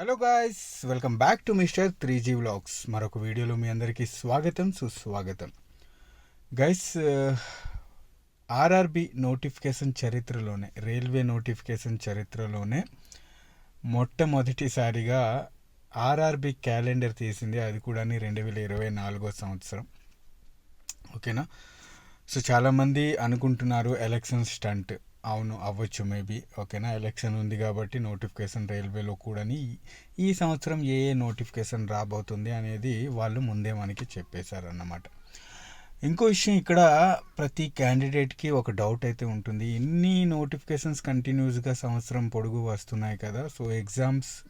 Hello guys welcome back to mister three G vlogs మరొక వీడియోలో మీ అందరికీ స్వాగతం సుస్వాగతం. గైస్ ఆర్ఆర్బి నోటిఫికేషన్ చరిత్రలోనే రైల్వే నోటిఫికేషన్ చరిత్రలోనే మొట్టమొదటిసారిగా ఆర్ఆర్బి క్యాలెండర్ తీసింది. అది కూడా రెండు వేల ఇరవై నాలుగో సంవత్సరం. ఓకేనా సో చాలామంది అనుకుంటున్నారు ఎలక్షన్ స్టంట్ అవును అవ్వచ్చు మేబీ. ఓకేనా? ఎలక్షన్ ఉంది కాబట్టి నోటిఫికేషన్ రైల్వేలో కూడాని ఈ సంవత్సరం ఏ ఏ నోటిఫికేషన్ రాబోతుంది అనేది వాళ్ళు ముందే మనకి చెప్పేశారన్నమాట. ఇంకో విషయం ఇక్కడ ప్రతి క్యాండిడేట్కి ఒక డౌట్ అయితే ఉంటుంది. ఇన్ని నోటిఫికేషన్స్ కంటిన్యూస్గా సంవత్సరం పొడుగు వస్తున్నాయి కదా సో ఎగ్జామ్స్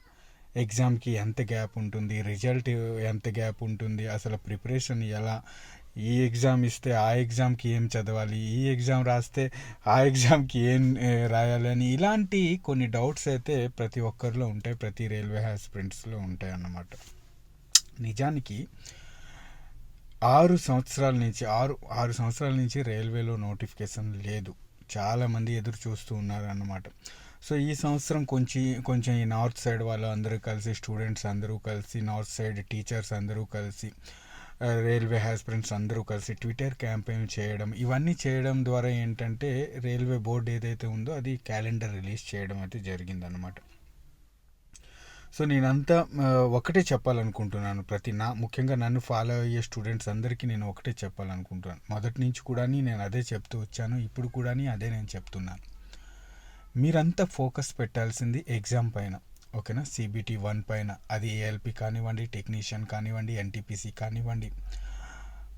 ఎగ్జామ్కి ఎంత గ్యాప్ ఉంటుంది రిజల్ట్ ఎంత గ్యాప్ ఉంటుంది అసలు ప్రిపరేషన్ ఎలా ఈ ఎగ్జామ్ ఇస్తే ఆ ఎగ్జామ్కి ఏం చదవాలి? ఈ ఎగ్జామ్ రాస్తే ఆ ఎగ్జామ్కి ఏం రాయాలని రాయాలి అని ఇలాంటి కొన్ని డౌట్స్ అయితే ప్రతి ఒక్కరిలో ఉంటాయి. ప్రతి రైల్వే హాస్పిరెంట్స్లో ఉంటాయి అన్నమాట. నిజానికి ఆరు సంవత్సరాల నుంచి ఆరు ఆరు సంవత్సరాల నుంచి రైల్వేలో నోటిఫికేషన్ లేదు. చాలామంది ఎదురు చూస్తూ ఉన్నారు అన్నమాట సో ఈ సంవత్సరం కొంచెం కొంచెం ఈ నార్త్ సైడ్ వాళ్ళు అందరూ కలిసి స్టూడెంట్స్ అందరూ కలిసి నార్త్ సైడ్ టీచర్స్ అందరూ కలిసి రైల్వే హాస్పిరెంట్స్ అందరూ కలిసి ట్విట్టర్ క్యాంపెయిన్ చేయడం ఇవన్నీ చేయడం ద్వారా ఏంటంటే రైల్వే బోర్డు ఏదైతే ఉందో అది క్యాలెండర్ రిలీజ్ చేయడం అయితే జరిగిందనమాట సో నేనంతా ఒకటే చెప్పాలనుకుంటున్నాను. ప్రతి నా ముఖ్యంగా నన్ను ఫాలో అయ్యే స్టూడెంట్స్ అందరికీ నేను ఒకటే చెప్పాలనుకుంటున్నాను. మొదటి నుంచి కూడా నేను అదే చెప్తూ వచ్చాను. ఇప్పుడు కూడా అదే నేను చెప్తున్నాను. మీరంతా ఫోకస్ పెట్టాల్సింది ఎగ్జామ్ పైన. ఓకేనా? సిబిటి వన్ పైన. అది ఏఎల్పి కానివ్వండి టెక్నీషియన్ కానివ్వండి ఎన్టీపీసీ కానివ్వండి.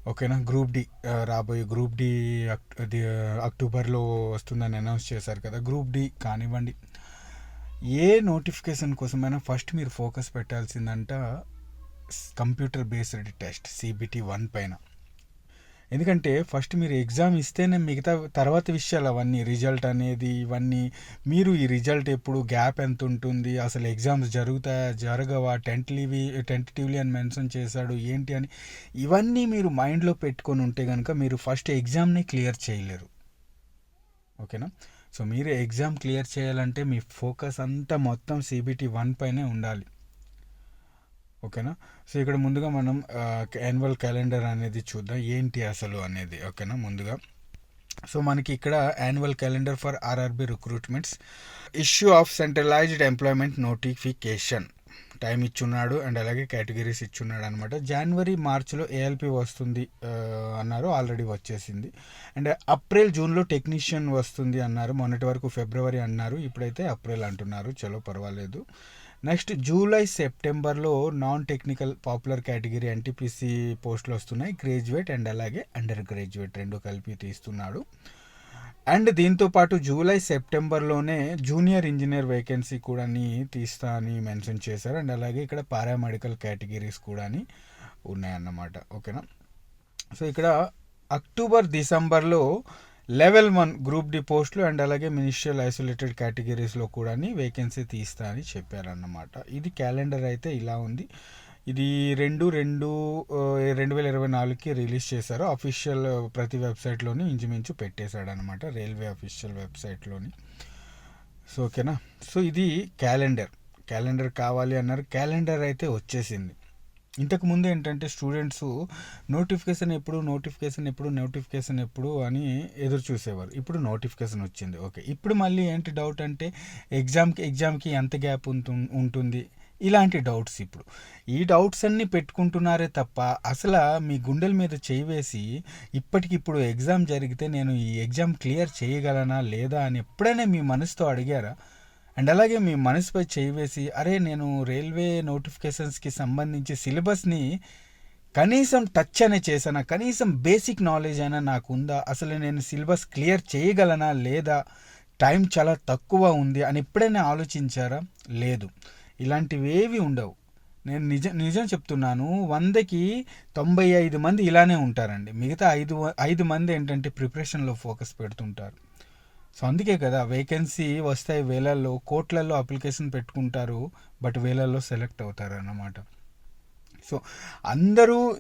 ఓకేనా? గ్రూప్ డి రాబోయే గ్రూప్ డి అక్- అక్టోబర్లో వస్తుందని అనౌన్స్ చేశారు కదా. గ్రూప్ డి కానివ్వండి. ఏ నోటిఫికేషన్ కోసమైనా ఫస్ట్ మీరు focus పెట్టాల్సిందంట computer based test CBT one పైన. ఎందుకంటే ఫస్ట్ మీరు ఎగ్జామ్ ఇస్తేనే మిగతా తర్వాత విషయాలు అవన్నీ రిజల్ట్ అనేది ఇవన్నీ మీరు ఈ రిజల్ట్ ఎప్పుడు గ్యాప్ ఎంత ఉంటుంది అసలు ఎగ్జామ్స్ జరుగుతాయా జరగవా టెంట్లీవి టెంటటివ్లీ అని మెన్షన్ చేశాడు ఏంటి అని ఇవన్నీ మీరు మైండ్లో పెట్టుకొని ఉంటే కనుక మీరు ఫస్ట్ ఎగ్జామ్ని క్లియర్ చేయలేరు. ఓకేనా? సో మీరు ఎగ్జామ్ క్లియర్ చేయాలంటే మీ ఫోకస్ అంతా మొత్తం సిబిటి వన్ పైనే ఉండాలి. ఓకేనా? సో ఇక్కడ ముందుగా మనం యాన్యువల్ క్యాలెండర్ అనేది చూద్దాం. ఏంటి అసలు అనేది ఓకేనా? ముందుగా. సో మనకి ఇక్కడ annual calendar for RRB recruitments issue of centralised employment notification time ఇచ్చున్నాడు and అలాగే కేటగిరీస్ ఇచ్చున్నాడు అనమాట జనవరి మార్చిలో ఏఎల్పి వస్తుంది అన్నారు. ఆల్రెడీ వచ్చేసింది. అండ్ అప్రిల్ జూన్లో టెక్నీషియన్ వస్తుంది అన్నారు. మొన్నటి వరకు ఫిబ్రవరి అన్నారు. ఇప్పుడైతే అప్రిల్ అంటున్నారు. చలో పర్వాలేదు. నెక్స్ట్ జూలై సెప్టెంబర్లో non technical popular category NTPC పోస్టులు వస్తున్నాయి. గ్రాడ్యుయేట్ అండ్ అలాగే అండర్ గ్రాడ్యుయేట్ రెండు కలిపి తీస్తున్నాడు. అండ్ దీంతో పాటు జూలై సెప్టెంబర్లోనే జూనియర్ ఇంజనీర్ వేకెన్సీ కూడా తీస్తా అని మెన్షన్ చేశారు. అండ్ అలాగే ఇక్కడ పారామెడికల్ కేటగిరీస్ కూడా ఉన్నాయన్నమాట. ఓకేనా? సో ఇక్కడ అక్టోబర్ డిసెంబర్లో లెవెల్ వన్ గ్రూప్ డి పోస్టులు అండ్ అలాగే మినిస్ట్రియల్ ఐసోలేటెడ్ కేటగిరీస్లో కూడా వేకెన్సీ తీస్తా అని చెప్పారన్నమాట. ఇది క్యాలెండర్ అయితే ఇలా ఉంది. ఇది రెండు రెండు రెండు వేల ఇరవై నాలుగుకి రిలీజ్ చేశారు. అఫీషియల్ ప్రతి వెబ్సైట్లోని ఇంచుమించు పెట్టేశాడనమాట రైల్వే అఫీషియల్ వెబ్సైట్లోని. సో ఓకేనా? సో ఇది క్యాలెండర్. క్యాలెండర్ కావాలి అన్నారు. క్యాలెండర్ అయితే వచ్చేసింది. ఇంతకు ముందు ఏంటంటే స్టూడెంట్స్ నోటిఫికేషన్ ఎప్పుడు నోటిఫికేషన్ ఎప్పుడు నోటిఫికేషన్ ఎప్పుడు అని ఎదురు చూసేవారు. ఇప్పుడు నోటిఫికేషన్ వచ్చింది. ఓకే. ఇప్పుడు మళ్ళీ ఏంటి డౌట్ అంటే ఎగ్జామ్కి ఎగ్జామ్కి ఎంత గ్యాప్ ఉంటుంది? ఇలాంటి డౌట్స్ ఇప్పుడు. ఈ డౌట్స్ అన్నీ పెట్టుకుంటున్నారే తప్ప అసలు మీ గుండెల మీద చేయి వేసి ఇప్పటికిప్పుడు ఎగ్జామ్ జరిగితే నేను ఈ ఎగ్జామ్ క్లియర్ చేయగలనా లేదా అని ఎప్పుడైనా మీ మనసుతో అడిగారా? అండ్ అలాగే మీ మనసుపై చేయి వేసి అరే నేను రైల్వే నోటిఫికేషన్స్కి సంబంధించి సిలబస్ని కనీసం టచ్ అనే చేశానా? కనీసం బేసిక్ నాలెడ్జ్ అయినా నాకు ఉందా అసలు నేను సిలబస్ క్లియర్ చేయగలనా? లేదా? టైం చాలా తక్కువ ఉంది అని ఎప్పుడైనా ఆలోచించారా? లేదు. ఇలాంటివి ఏవి ఉండవు. నేను నిజం నిజం చెప్తున్నాను. వందకి తొంభై ఐదు మంది ఇలానే ఉంటారండి. మిగతా ఐదు ఐదు మంది ఏంటంటే ప్రిపరేషన్లో ఫోకస్ పెడుతుంటారు. సో అందుకే కదా వేకెన్సీ వస్తాయి వేలల్లో కోట్లల్లో అప్లికేషన్ పెట్టుకుంటారు బట్ వేలల్లో సెలెక్ట్ అవుతారు అన్నమాట సో అందరూ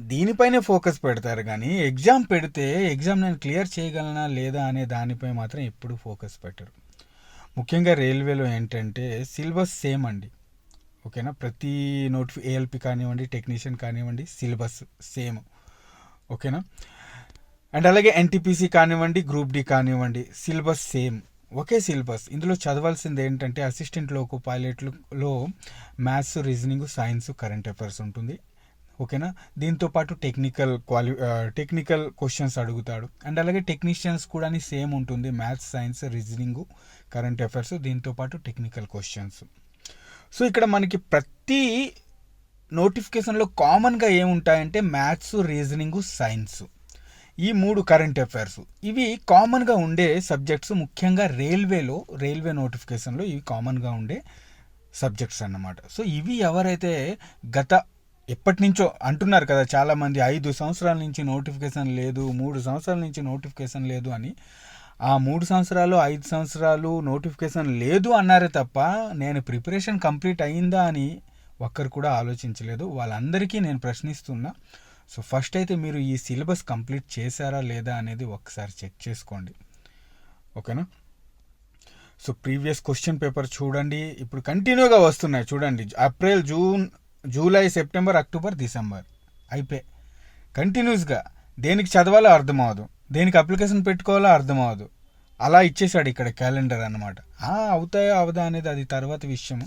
దీనిపైనే ఫోకస్ పెడతారు కానీ ఎగ్జామ్ పెడితే ఎగ్జామ్ నేను క్లియర్ చేయగలనా లేదా అనే దానిపై మాత్రం ఎప్పుడూ ఫోకస్ పెట్టరు. ముఖ్యంగా రైల్వేలో ఏంటంటే సిలబస్ సేమ్ అండి. ఓకేనా? ప్రతి నోటిఫి ఏఎల్పి కానివ్వండి టెక్నీషియన్ కానివ్వండి సిలబస్ సేమ్ ఓకేనా? అండ్ అలాగే ఎన్టీపీసీ కానివ్వండి గ్రూప్ డి కానివ్వండి సిలబస్ సేమ్. ఒకే సిలబస్. ఇందులో చదవాల్సింది ఏంటంటే assistant loco పైలట్లో maths reasoning science current affairs ఉంటుంది. ఓకేనా? దీంతో పాటు టెక్నికల్ క్వాలి టెక్నికల్ క్వశ్చన్స్ అడుగుతాడు. అండ్ అలాగే టెక్నీషియన్స్ కూడా సేమ్ ఉంటుంది. Maths science reasoning current affairs దీంతో పాటు టెక్నికల్ క్వశ్చన్స్ సో ఇక్కడ మనకి ప్రతి నోటిఫికేషన్లో కామన్గా ఏముంటాయంటే మ్యాథ్స్ రీజనింగ్ సైన్స్ ఈ మూడు కరెంట్ అఫైర్స్ ఇవి కామన్గా ఉండే సబ్జెక్ట్స్ ముఖ్యంగా రైల్వేలో రైల్వే నోటిఫికేషన్లో ఇవి కామన్గా ఉండే సబ్జెక్ట్స్ అన్నమాట. సో ఇవి ఎవరైతే గత ఎప్పటి నుంచో అంటున్నారు కదా చాలామంది ఐదు సంవత్సరాల నుంచి నోటిఫికేషన్ లేదు మూడు సంవత్సరాల నుంచి నోటిఫికేషన్ లేదు అని. ఆ మూడు సంవత్సరాలు ఐదు సంవత్సరాలు నోటిఫికేషన్ లేదు అన్నారే తప్ప నేను ప్రిపరేషన్ కంప్లీట్ అయిందా అని ఒక్కరు కూడా ఆలోచించలేదు. వాళ్ళందరికీ నేను ప్రశ్నిస్తున్నా. సో ఫస్ట్ అయితే మీరు ఈ సిలబస్ కంప్లీట్ చేశారా లేదా అనేది ఒకసారి చెక్ చేసుకోండి. ఓకేనా సో ప్రీవియస్ క్వశ్చన్ పేపర్ చూడండి. ఇప్పుడు కంటిన్యూగా వస్తున్నాయి చూడండి. April June July September October December అయిపోయి కంటిన్యూస్గా దేనికి చదవాలో అర్థం దేనికి అప్లికేషన్ పెట్టుకోవాలో అర్థం అలా ఇచ్చేసాడు ఇక్కడ క్యాలెండర్ అనమాట అవుతాయో అవదా అనేది అది తర్వాత విషయము.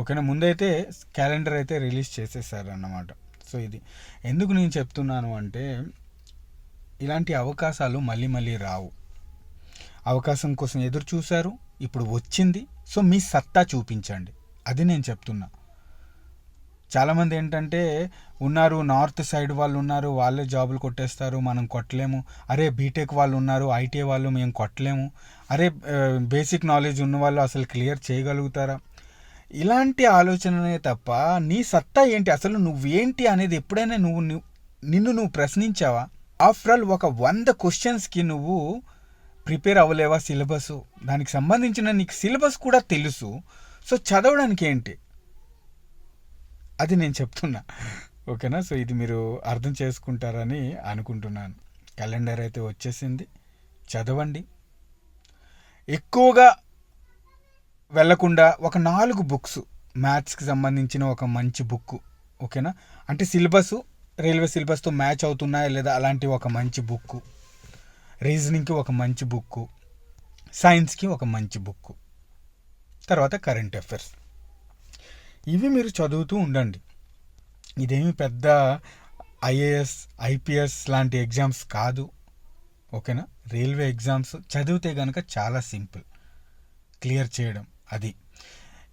ఓకేనా ముందైతే క్యాలెండర్ అయితే రిలీజ్ చేసేసారు అన్నమాట సో ఇది. ఎందుకు నేను చెప్తున్నాను అంటే ఇలాంటి అవకాశాలు మళ్ళీ మళ్ళీ రావు. అవకాశం కోసం ఎదురు చూశారు ఇప్పుడు వచ్చింది. సో మీ సత్తా చూపించండి. అది నేను చెప్తున్నా. చాలామంది ఏంటంటే ఉన్నారు నార్త్ సైడ్ వాళ్ళు ఉన్నారు వాళ్ళే జాబులు కొట్టేస్తారు మనం కొట్టలేము. అరే బీటెక్ వాళ్ళు ఉన్నారు ఐటీ వాళ్ళు మేము కొట్టలేము. అరే బేసిక్ నాలెడ్జ్ ఉన్న వాళ్ళు అసలు క్లియర్ చేయగలుగుతారా? ఇలాంటి ఆలోచననే తప్ప నీ సత్తా ఏంటి? అసలు నువ్వేంటి అనేది ఎప్పుడైనా నువ్వు నిన్ను నువ్వు ప్రశ్నించావా? ఆఫ్టర్ ఆల్ ఒక వంద క్వశ్చన్స్కి నువ్వు ప్రిపేర్ అవ్వలేవా సిలబస్ దానికి సంబంధించిన నీకు సిలబస్ కూడా తెలుసు. సో చదవడానికి ఏంటి? అది నేను చెప్తున్నా. ఓకేనా? సో ఇది మీరు అర్థం చేసుకుంటారని అనుకుంటున్నాను. క్యాలెండర్ అయితే వచ్చేసింది. చదవండి. ఎక్కువగా వెళ్ళకుండా ఒక నాలుగు బుక్స్ మ్యాథ్స్కి సంబంధించిన ఒక మంచి బుక్ ఓకేనా? అంటే సిలబస్ రైల్వే సిలబస్తో మ్యాచ్ అవుతున్నాయా లేదా అలాంటి ఒక మంచి బుక్ రీజనింగ్కి ఒక మంచి బుక్ సైన్స్కి ఒక మంచి బుక్ తర్వాత కరెంట్ అఫైర్స్. ఇవి మీరు చదువుతూ ఉండండి. ఇదేమి పెద్ద ఐఏఎస్ ఐపీఎస్ లాంటి ఎగ్జామ్స్ కాదు ఓకేనా? రైల్వే ఎగ్జామ్స్ చదివితే కనుక చాలా సింపుల్ క్లియర్ చేయడం. అది.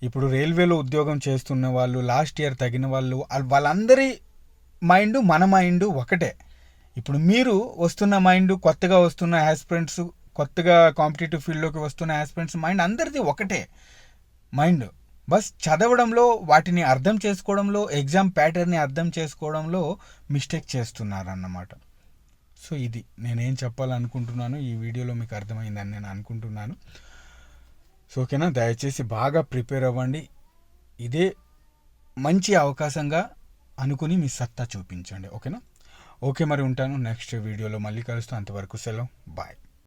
ఇప్పుడు రైల్వేలో ఉద్యోగం చేస్తున్న వాళ్ళు లాస్ట్ ఇయర్ తగిన వాళ్ళు వాళ్ళందరి మైండ్ మన మైండ్ ఒకటే. ఇప్పుడు మీరు వస్తున్న మైండ్ కొత్తగా వస్తున్న యాస్పిరెంట్స్ కొత్తగా కాంపిటేటివ్ ఫీల్డ్లోకి వస్తున్న యాస్పిరెంట్స్ మైండ్ అందరిది ఒకటే. మైండ్. బస్ చదవడంలో వాటిని అర్థం చేసుకోవడంలో ఎగ్జామ్ ప్యాటర్న్ని అర్థం చేసుకోవడంలో మిస్టేక్ చేస్తున్నారన్నమాట. సో ఇది నేనేం చెప్పాలనుకుంటున్నాను ఈ వీడియోలో మీకు అర్థమైందని నేను అనుకుంటున్నాను. సో ఓకేనా? దయచేసి బాగా ప్రిపేర్ అవ్వండి. ఇదే మంచి అవకాశంగా అనుకుని మీ సత్తా చూపించండి. ఓకేనా? ఓకే మరి ఉంటాను. నెక్స్ట్ వీడియోలో మళ్ళీ కలుస్తాను. అంతవరకు సెలవు. బాయ్.